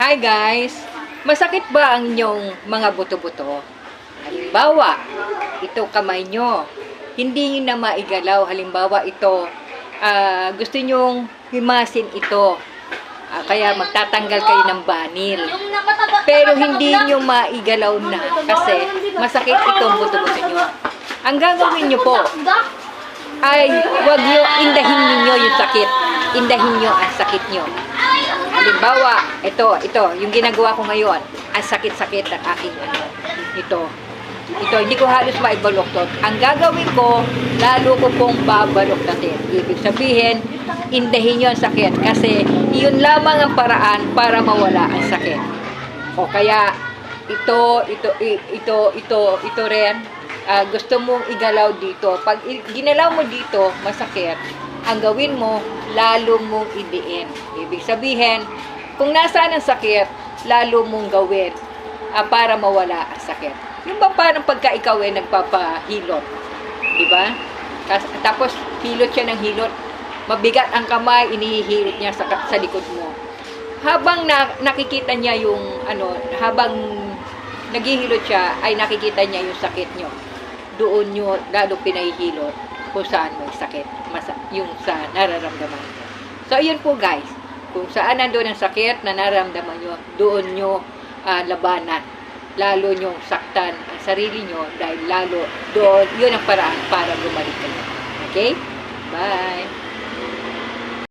Hi guys! Masakit ba ang inyong mga buto-buto? Halimbawa, ito kamay nyo. Hindi nyo na maigalaw. Halimbawa, ito, ah, gusto nyong himasin ito. Ah, kaya magtatanggal kayo ng banil. Pero hindi nyo maigalaw na kasi masakit itong buto-buto nyo. Ang gagawin nyo po ay wag nyo indahin ninyo yung sakit. Indahin nyo ang sakit nyo. Halimbawa, ito, ito, yung ginagawa ko ngayon, ang sakit-sakit ng aking ano, ito. Ito, hindi ko halos maibaloktot. Ang gagawin ko, lalo ko pong babaloktatin. Ibig sabihin, indahin nyo ang sakit kasi yun lamang ang paraan para mawala ang sakit. O kaya, ito, ito, ito, ito, ito rin, ah, gusto mong igalaw dito. Pag ginalaw mo dito, masakit. Ang gawin mo, lalo mong idiin. Ibig sabihin, kung nasaan ang sakit, lalo mong gawin ah, para mawala ang sakit. Yung ba parang pagka ikaw eh nagpapahilot? Di ba? Tapos hilot siya ng hilot. Mabigat ang kamay, inihihilot niya sa, sa likod mo. Habang na, nakikita niya yung ano, habang naghihilot siya, ay nakikita niya yung sakit niyo. Doon niyo lalo pinahihilot kung saan may sakit, masa, yung sa nararamdaman niyo. So, ayun po guys. Kung saan nandun ang sakit na nararamdaman niyo, doon niyo ah, labanan. Lalo niyong saktan ang sarili niyo dahil lalo doon, yun ang paraan para bumalik kayo. Okay? Bye!